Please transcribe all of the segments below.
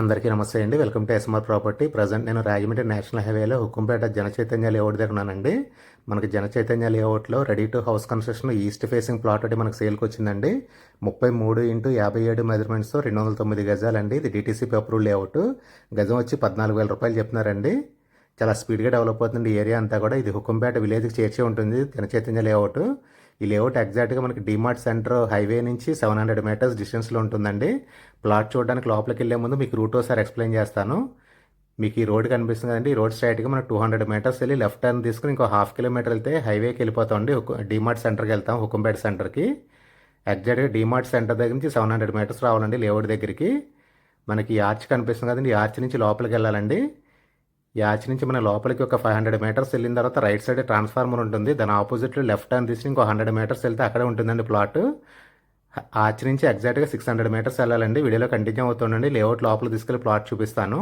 అందరికీ నమస్తే అండి. Welcome to SMR property present నేను రాజమండ్రి నేషనల్ హైవేలో హుకుంపేట జన చైతన్య లేఅవుట్ దగ్గర ఉన్నానండి. మనకి జన చైతన్య లేఅవుట్లో ready to house construction east facing plot ఒకటి మనకు సేల్కి వచ్చిందండి. ముప్పై మూడు ఇంటూ యాభై ఏడు మెజర్మెంట్స్తో రెండు వందల తొమ్మిది గజాలండి. ఇది డిటీసీపీ అప్రూవ్ లేఅవుట్ గజం వచ్చి పద్నాలుగు వేల రూపాయలు చెప్తున్నారండి. చాలా స్పీడ్గా డెవలప్ అవుతుంది ఈ ఏరియా అంతా కూడా. ఇది హుకుంపేట విలేజ్కి చేర్చే ఉంటుంది. జనచైతన్య లేఅవుట్. ఈ లేఅవుట్ ఎగ్జాక్ట్గా మనకి డిమార్ట్ సెంటర్ హైవే నుంచి సెవెన్ హండ్రెడ్ మీటర్స్ డిస్టెన్స్లో ఉంటుందండి. ప్లాట్ చూడడానికి లోపలికి వెళ్ళే ముందు మీకు రూట్ ఒకసారి ఎక్స్ప్లెయిన్ చేస్తాను. మీకు ఈ రోడ్ కనిపిస్తుంది కదండి. ఈ రోడ్ స్ట్రైట్గా మనకు టూ హండ్రెడ్ మీటర్స్ వెళ్ళి లెఫ్ట్ టర్న్ తీసుకుని ఇంకో హాఫ్ కిలోమీటర్ వెళ్తే హైవేకి వెళ్ళిపోతామండి. డిమార్ట్ సెంటర్కి వెళ్తాం హుకుంపేట సెంటర్కి ఎగ్జాక్ట్గా డిమార్ట్ సెంటర్ దగ్గర నుంచి సెవెన్ హండ్రెడ్ మీటర్స్ రావాలండి లేఅవుట్ దగ్గరికి. మనకి ఈ ఆర్చ్ కనిపిస్తుంది కదండి. ఈ ఆర్చ్ నుంచి లోపలికి వెళ్ళాలండి. ఈ ఆర్చ్ నుంచి మన లోపలికి ఒక ఫైవ్ హండ్రెడ్ మీటర్స్ వెళ్ళిన తర్వాత రైట్ సైడ్ ట్రాన్స్ఫార్మర్ ఉంటుంది. దాని ఆపోజిట్లో లెఫ్ట్ టర్న్ తీసి ఇంకో హండ్రెడ్ మీటర్స్ వెళ్తే అక్కడే ఉంటుందండి ప్లాట్ ఆర్చ్ నుంచి ఎగ్జాక్ట్గా సిక్స్ హండ్రెడ్ మీటర్స్ వెళ్ళాలండి. వీడియోలో కంటిన్యూ అవుతుండండి లేఅవుట్ లోపల తీసుకెళ్ళి ప్లాట్ చూపిస్తాను.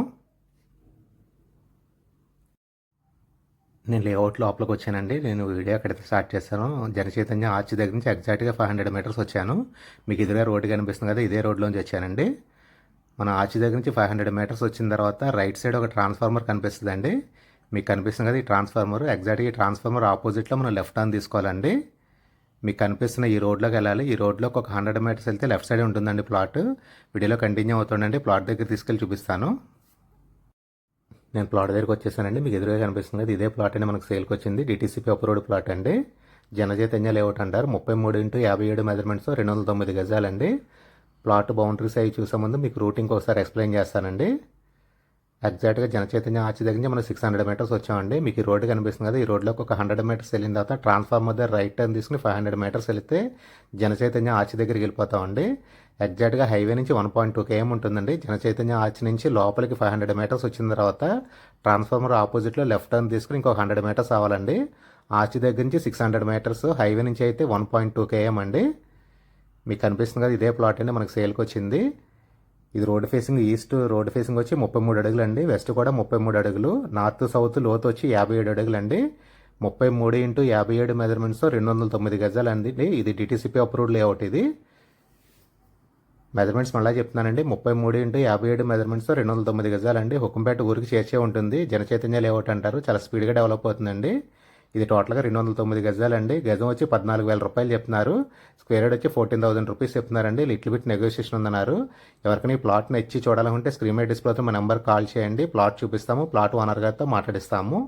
నేను లేఅవుట్ లోపలికి వచ్చానండి. నేను వీడియో అక్కడైతే స్టార్ట్ చేశాను. జనచైతన్య ఆర్చ్ దగ్గర నుంచి ఎగ్జాక్ట్గా ఫైవ్ హండ్రెడ్ మీటర్స్ వచ్చాను. మీకు ఎదురుగా రోడ్డు కనిపిస్తుంది కదా ఇదే రోడ్లోంచి వచ్చానండి. మన ఆచి దగ్గర నుంచి ఫైవ్ హండ్రెడ్ మీటర్స్ వచ్చిన తర్వాత రైట్ సైడ్ ఒక ట్రాన్స్ఫార్మర్ కనిపిస్తుందండి. మీకు కనిపిస్తుంది కదా ఈ ట్రాన్స్ఫార్మర్? ఎగ్జాక్ట్గా ఈ ట్రాన్స్ఫార్మర్ ఆపోజిట్లో మనం లెఫ్ట్ టర్న్ తీసుకోవాలండి. మీకు కనిపిస్తున్న ఈ రోడ్లోకి వెళ్ళాలి. ఈ రోడ్లోకి ఒక హండ్రెడ్ మీటర్స్ వెళ్తే లెఫ్ట్ సైడ్ ఉంటుందండి ప్లాట్. వీడియోలో కంటిన్యూ అవుతుందండి ప్లాట్ దగ్గర తీసుకెళ్ళి చూపిస్తాను. నేను ప్లాట్ దగ్గరికి వచ్చేసానండి. మీకు ఎదురుగా కనిపిస్తుంది కదా ఇదే ప్లాట్ అండి మనకు సేల్కి వచ్చింది. డిటీసీపీ అప్రూవ్డ్ ప్లాట్ అండి. జనచైతన్య లేఅవుట్ అంటారు. ముప్పై మూడు ఇంటూ యాభై ఏడు మెజర్మెంట్స్ రెండు వందల తొమ్మిది గజాలండి. ప్లాట్ బౌండరీస్ అవి చూసే ముందు మీకు రూటింగ్ ఒకసారి ఎక్స్ప్లెయిన్ చేస్తానండి. ఎగ్జాక్ట్గా జనచైతన్య ఆర్చి దగ్గర నుంచి మనం సిక్స్ హండ్రెడ్ మీటర్స్ వచ్చామండి. మీకు ఈ రోడ్డు కనిపిస్తుంది కదా ఈ రోడ్లోకి ఒక హండ్రెడ్ మీటర్స్ వెళ్ళిన తర్వాత ట్రాన్స్ఫార్మర్ దగ్గర రైట్ టర్న్ తీసుకుని ఫైవ్ హండ్రెడ్ మీటర్స్ వెళితే జనచైతన్య ఆర్చి దగ్గరికి వెళ్ళిపోతామండి. ఎగ్జాక్ట్గా హైవే నుంచి వన్ పాయింట్ టూ కేఎం ఉంటుందండి. జనచైతన్య ఆర్చి నుంచి లోపలికి ఫైవ్ హండ్రెడ్ మీటర్స్ వచ్చిన తర్వాత ట్రాన్స్ఫార్మర్ ఆపోజిట్లో లెఫ్ట్ టర్న్ తీసుకుని ఇంకొక హండ్రెడ్ మీటర్స్ అవ్వాలండి ఆర్చి దగ్గర నుంచి సిక్స్ హండ్రెడ్ మీటర్స్ హైవే నుంచి అయితే వన్ పాయింట్ టూ కేఎం అండి. మీకు కనిపిస్తుంది కదా ఇదే ప్లాట్ అండి మనకు సేల్కి వచ్చింది. ఇది road facing east road facing వచ్చి ముప్పై మూడు అడుగులు అండి వెస్ట్ కూడా ముప్పై మూడు అడుగులు. నార్త్ సౌత్ లోత్ వచ్చి యాభై ఏడు అడుగులు అండి ముప్పై మూడు ఇంటూ యాభై ఏడు మెజర్మెంట్స్ రెండు వందల తొమ్మిది గజాలు అండి ఇది డిటీసీపీ అప్రూవ్డ్ లేఅవుట్ ఇది. మెజర్మెంట్స్ మళ్ళీ చెప్తున్నానండి. ముప్పై మూడు ఇంటూ యాభై ఏడు మెజర్మెంట్స్ రెండు వందల తొమ్మిది గజాలండి. హుకుంపేట ఊరికి చేర్చే ఉంటుంది. జనచైతన్య లేఅవుట్ అంటారు. చాలా స్పీడ్గా డెవలప్ అవుతుందండి. ఇది టోటల్గా రెండు వందల తొమ్మిది గజాలండి. గజం వచ్చి పద్నాలుగు వేల రూపాయలు చెప్తున్నారు. స్క్వేర్ యార్డ్ వచ్చి ఫోర్టీన్ థౌసండ్ రూపీస్ చెప్తున్నారండి. లిటిల్ బిట్ నెగోషియేషన్ ఉందన్నారు. ఎవరికైనా ఈ ప్లాట్ని ఇచ్చి చూడాలనుకుంటే స్క్రీన్ మీద డిస్ప్లేతో మా నెంబర్ కాల్ చేయండి. ప్లాట్ చూపిస్తాము. ప్లాట్ ఓనర్ గారితో మాట్లాడిస్తాము.